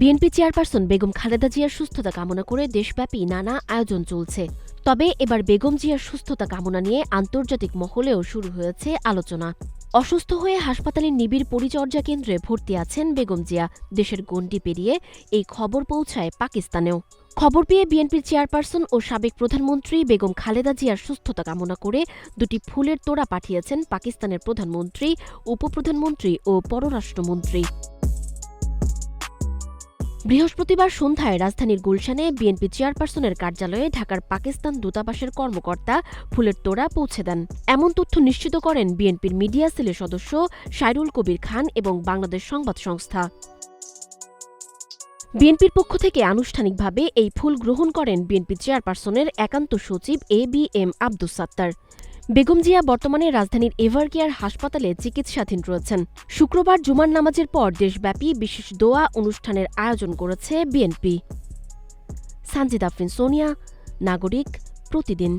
BNP chairperson Begum Khaleda জিয়ার সুস্থতা কামনা করে দেশব্যাপী নানা আয়োজন চলছে। তবে এবার বেগম জিয়ার সুস্থতা কামনা নিয়ে আন্তর্জাতিক মহলেও শুরু হয়েছে আলোচনা। অসুস্থ হয়ে হাসপাতালের নিবিড় পরিচর্যা কেন্দ্রে ভর্তি আছেন বেগম জিয়া। দেশের গণ্ডি পেরিয়ে এই খবর পৌঁছায় পাকিস্তানেও। খবর পেয়ে বিএনপির চেয়ারপারসন ও সাবেক প্রধানমন্ত্রী বেগম খালেদা জিয়ার সুস্থতা কামনা করে দুটি ফুলের তোড়া পাঠিয়েছেন পাকিস্তানের প্রধানমন্ত্রী, উপপ্রধানমন্ত্রী ও পররাষ্ট্রমন্ত্রী। বৃহস্পতিবার সন্ধ্যায় রাজধানীর গুলশানে বিএনপি চেয়ারপারসনের কার্যালয়ে ঢাকার পাকিস্তান দূতাবাসের কর্মকর্তা ফুলের তোড়া পৌঁছে দেন। এমন তথ্য নিশ্চিত করেন বিএনপির মিডিয়া সেলের সদস্য সাইরুল কবির খান এবং বাংলাদেশ সংবাদ সংস্থা। বিএনপির পক্ষ থেকে আনুষ্ঠানিকভাবে এই ফুল গ্রহণ করেন বিএনপি চেয়ারপারসনের একান্ত সচিব A B M Abdus Sattar. Begum Zia বর্তমানে রাজধানীর এভারকেয়ার হাসপাতালে চিকিৎসাধীন রয়েছেন। শুক্রবার জুমার নামাজের পর দেশব্যাপী বিশেষ দোয়া অনুষ্ঠানের আয়োজন করেছে বিএনপি। সানজিদ আফরিন সোনিয়া, নাগরিক প্রতিদিন।